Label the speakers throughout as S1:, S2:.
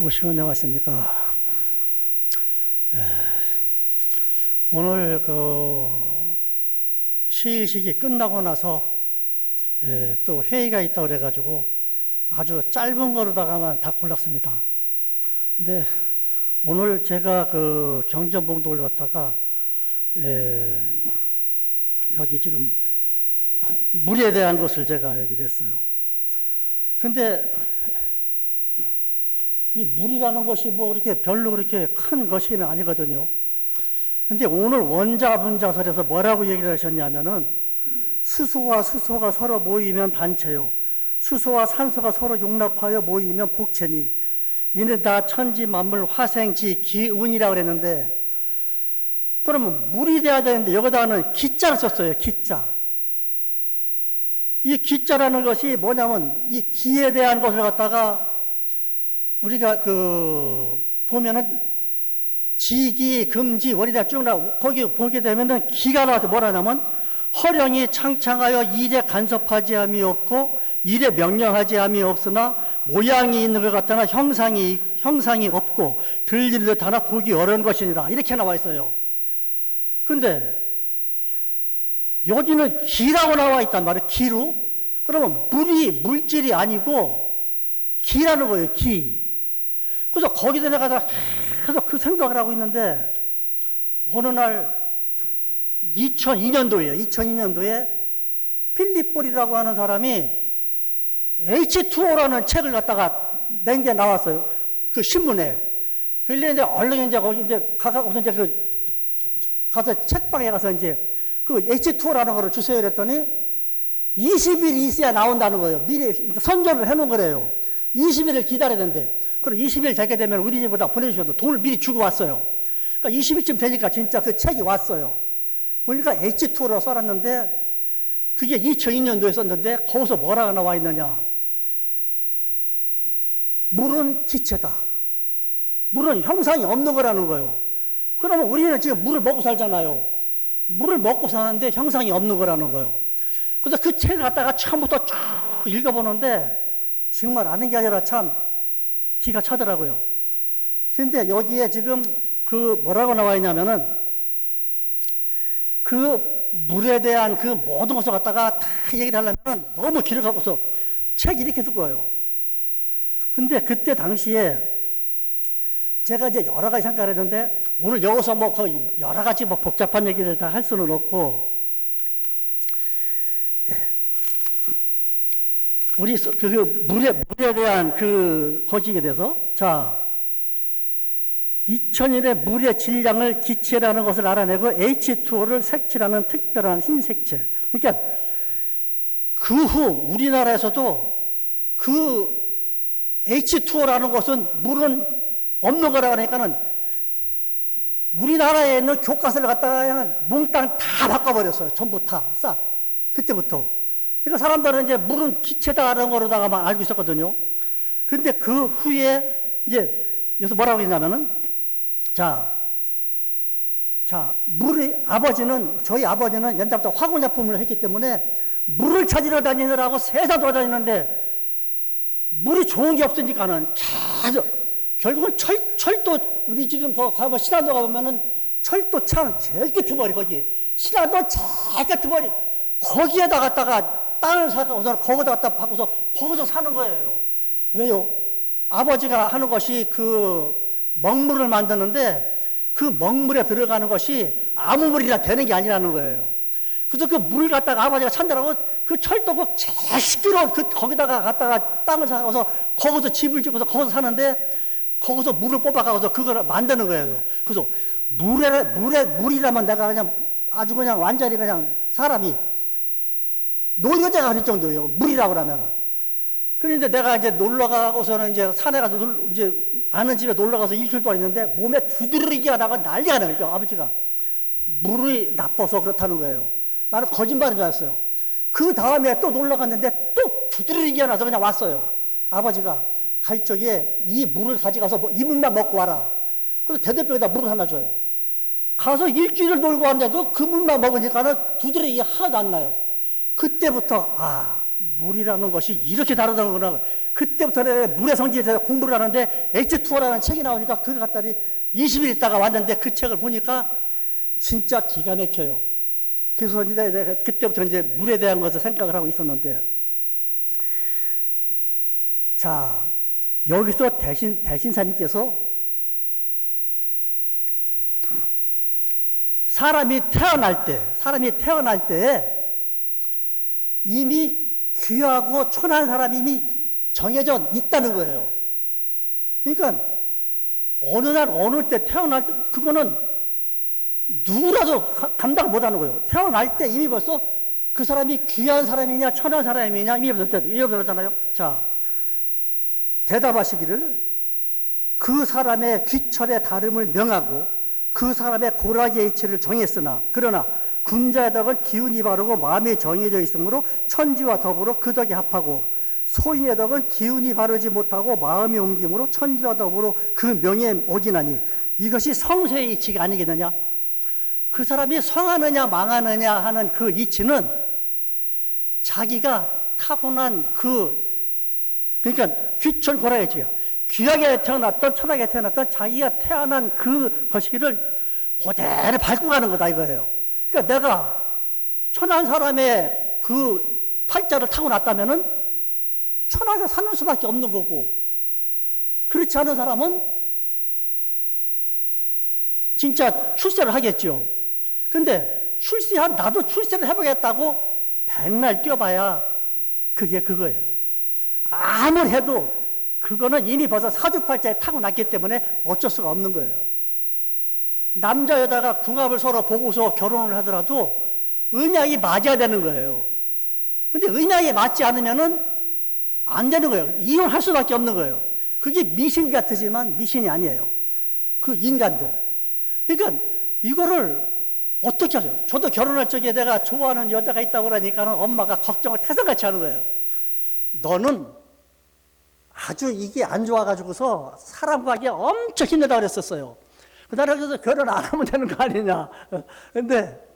S1: 모시고 안녕하십니까. 에, 오늘 그 시일식이 끝나고 나서 에, 또 회의가 있다고 그래가지고 아주 짧은 거로다가만 다 골랐습니다. 근데 오늘 제가 그 경전봉독을 갖다가 에, 여기 지금 물에 대한 것을 제가 얘기를 했어요. 근데 이 물이라는 것이 뭐 그렇게 별로 그렇게 큰 것이는 아니거든요. 근데 오늘 원자 분자설에서 뭐라고 얘기를 하셨냐면은 수소와 수소가 서로 모이면 단체요. 수소와 산소가 서로 용납하여 모이면 복체니 이는 다 천지 만물 화생지 기운이라고 그랬는데 그러면 물이 돼야 되는데 여기다가는 기자를 썼어요. 기자. 이 기자라는 것이 뭐냐면 이 기에 대한 것을 갖다가 우리가 그 보면은 지기, 금지, 월이다 쭉 나오고 거기 보게 되면은 기가 나와서 뭐라냐면 허령이 창창하여 일에 간섭하지 함이 없고 일에 명령하지 함이 없으나 모양이 있는 것 같으나 형상이 형상이 없고 들리는 듯 하나 보기 어려운 것이니라 이렇게 나와 있어요. 근데 여기는 기라고 나와 있단 말이에요. 기로. 그러면 물이 물질이 아니고 기라는 거예요. 기. 그래서 거기다 내가 계속 그 생각을 하고 있는데 어느 날 2002년도에요. 2002년도에 필립볼이라고 하는 사람이 H2O라는 책을 갖다가 낸 게 나왔어요. 그 신문에. 그래 이제 얼른 이제 거기 이제 가서 이제 그 가서 책방에 가서 이제 그 H2O라는 거를 주세요 그랬더니 20일 있어야 나온다는 거예요. 미리 선전을 해놓은 거래요. 20일을 기다려야 된대. 그럼 20일 되게 되면 우리 집보다 보내주셔도 돈을 미리 주고 왔어요. 그러니까 20일쯤 되니까 진짜 그 책이 왔어요. 보니까 H2로 써놨는데 그게 2002년도에 썼는데 거기서 뭐라고 나와 있느냐. 물은 기체다. 물은 형상이 없는 거라는 거예요. 그러면 우리는 지금 물을 먹고 살잖아요. 물을 먹고 사는데 형상이 없는 거라는 거예요. 그래서 그 책을 갖다가 처음부터 쭉 읽어보는데 정말 아는 게 아니라 참 기가 차더라고요. 근데 여기에 지금 그 뭐라고 나와 있냐면은 그 물에 대한 그 모든 것을 갖다가 다 얘기를 하려면 너무 길을 갖고서 책 이렇게 두꺼워요. 근데 그때 당시에 제가 이제 여러 가지 생각을 했는데 오늘 여기서 뭐 거의 여러 가지 뭐 복잡한 얘기를 다 할 수는 없고 우리 그, 그 물에 물에 대한 그 거기에 대해서 자 2000년에 물의 질량을 기체라는 것을 알아내고 H2O를 색칠하는 특별한 흰색체. 그러니까 그 후 우리나라에서도 그 H2O라는 것은 물은 없는 거라 그러니까는 우리나라에 있는 교과서를 갖다가 그냥 몽땅 다 바꿔버렸어요. 전부 다 싹. 그때부터. 그러니까 사람들은 이제 물은 기체다라는 거로다가만 알고 있었거든요. 근데 그 후에 이제 여기서 뭐라고 했냐면은 자, 자, 물이 아버지는 저희 아버지는 옛날부터 화공약품을 했기 때문에 물을 찾으러 다니느라고 세상 돌아다니는데 물이 좋은 게 없으니까는 계속 결국은 철, 철도 우리 지금 거 가면 신안도 가보면은 철도 창 제일 끝머리 거기 신안도 제일 끝머리 거기에다 갖다가 땅을 사고서 거기다 갖다 바꿔서 거기서 사는 거예요. 왜요? 아버지가 하는 것이 그 먹물을 만드는데 그 먹물에 들어가는 것이 아무 물이나 되는 게 아니라는 거예요. 그래서 그물 갖다가 아버지가 찾느라고 그 철도국 제일 시끄러운 그 거기다가 갖다가 땅을 사서 거기서 집을 짓고서 거기서 사는데 거기서 물을 뽑아가서 그걸 만드는 거예요. 그래서 물에 물에 물이라면 내가 그냥 아주 그냥 완전히 그냥 사람이 노려자가 될 정도예요. 물이라고 그러면은. 그런데 내가 이제 놀러 가고서는 이제 산에 가서 놀, 이제 아는 집에 놀러 가서 일주일 동안 있는데 몸에 두드러기가 나가 난리가 나요. 그러니까 아버지가 물이 나빠서 그렇다는 거예요. 나는 거짓말인 줄 알았어요. 그 다음에 또 놀러 갔는데 또 두드러기가 나서 그냥 왔어요. 아버지가 갈 적에 이 물을 가져가서 뭐 이 물만 먹고 와라. 그래서 대대병에다 물을 하나 줘요. 가서 일주일을 놀고 왔는데도 그 물만 먹으니까는 두드러기 하나도 안 나요. 그때부터 아 물이라는 것이 이렇게 다르다는구나. 그때부터 내가 물의 성질에 대해서 공부를 하는데 H2O라는 책이 나오니까 그걸 갖다니 20일 있다가 왔는데 그 책을 보니까 진짜 기가 막혀요. 그래서 이제 내가 그때부터 이제 물에 대한 것을 생각을 하고 있었는데 자, 여기서 대신, 대신사님께서 사람이 태어날 때, 사람이 태어날 때 이미 귀하고 천한 사람이 이미 정해져 있다는 거예요. 그러니까 어느 날 어느 때 태어날 때 그거는 누구라도 가- 감당 못 하는 거예요. 태어날 때 이미 벌써 그 사람이 귀한 사람이냐 천한 사람이냐 이미 잃어버렸잖아요. 자, 대답하시기를 그 사람의 귀철의 다름을 명하고 그 사람의 고라기의 이치를 정했으나 그러나 덕은 기운이 바르고 마음이 정해져 있으므로 천지와 더불어 그 덕에 합하고 소인의 덕은 기운이 바르지 못하고 마음이 옮김으로 천지와 더불어 그 명예에 오지나니 이것이 성쇠의 이치가 아니겠느냐 그 사람이 성하느냐 망하느냐 하는 그 이치는 자기가 타고난 그 그러니까 귀천 고라야지요. 귀하게 태어났던 천하게 태어났던 자기가 태어난 그 것이기를 그대로 밟고 가는 거다 이거예요. 그러니까 내가 천한 사람의 그 팔자를 타고났다면은 천하게 사는 수밖에 없는 거고 그렇지 않은 사람은 진짜 출세를 하겠죠. 근데 출세한 나도 출세를 해보겠다고 백날 뛰어봐야 그게 그거예요. 아무리 해도 그거는 이미 벌써 사주팔자에 타고났기 때문에 어쩔 수가 없는 거예요. 남자 여자가 궁합을 서로 보고서 결혼을 하더라도 음양이 맞아야 되는 거예요. 근데 음양이 맞지 않으면은 안 되는 거예요. 이혼할 수밖에 없는 거예요. 그게 미신 같으지만 미신이 아니에요. 그 인간도. 그러니까 이거를 어떻게 하세요? 저도 결혼할 적에 내가 좋아하는 여자가 있다고 그러니까는 엄마가 걱정을 태산같이 하는 거예요. 너는 아주 이게 안 좋아가지고서 사람 구하기 엄청 힘들다 그랬었어요. 그다음에 그래서 결혼 안 하면 되는 거 아니냐. 근데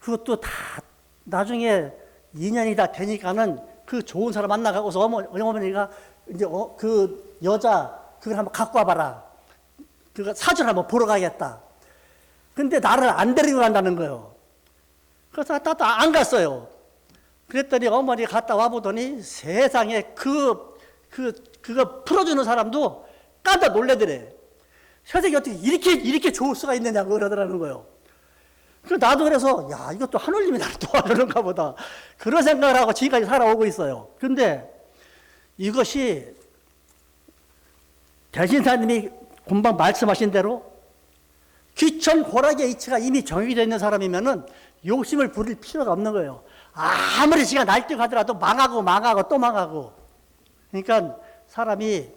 S1: 그것도 다 나중에 인연이 다 되니까는 그 좋은 사람 만나가고서 어머, 어머니가 이제 어, 그 여자 그걸 한번 갖고 와봐라. 그거 사주를 한번 보러 가겠다. 근데 나를 안 데리고 간다는 거예요. 그래서 갔다 안 갔어요. 그랬더니 어머니 갔다 와보더니 세상에 그, 그, 그거 풀어주는 사람도 깜짝 놀래더래. 세상에 어떻게 이렇게, 이렇게 좋을 수가 있느냐고 그러더라는 거예요. 그 나도 그래서, 야, 이것도 하늘님이 나를 도와주는가 보다. 그런 생각을 하고 지금까지 살아오고 있어요. 근데 이것이 대신사님이 금방 말씀하신 대로 귀천 고락의 이치가 이미 정해져 있는 사람이면은 욕심을 부릴 필요가 없는 거예요. 아무리 지가 날뛰고 하더라도 망하고 망하고 또 망하고. 그러니까 사람이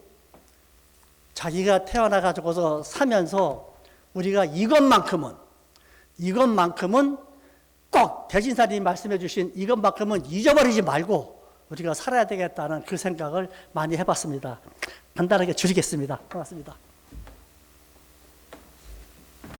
S1: 자기가 태어나 가지고서 사면서 우리가 이것만큼은 이것만큼은 꼭 대신사님이 말씀해 주신 이것만큼은 잊어버리지 말고 우리가 살아야 되겠다는 그 생각을 많이 해봤습니다. 간단하게 줄이겠습니다. 고맙습니다.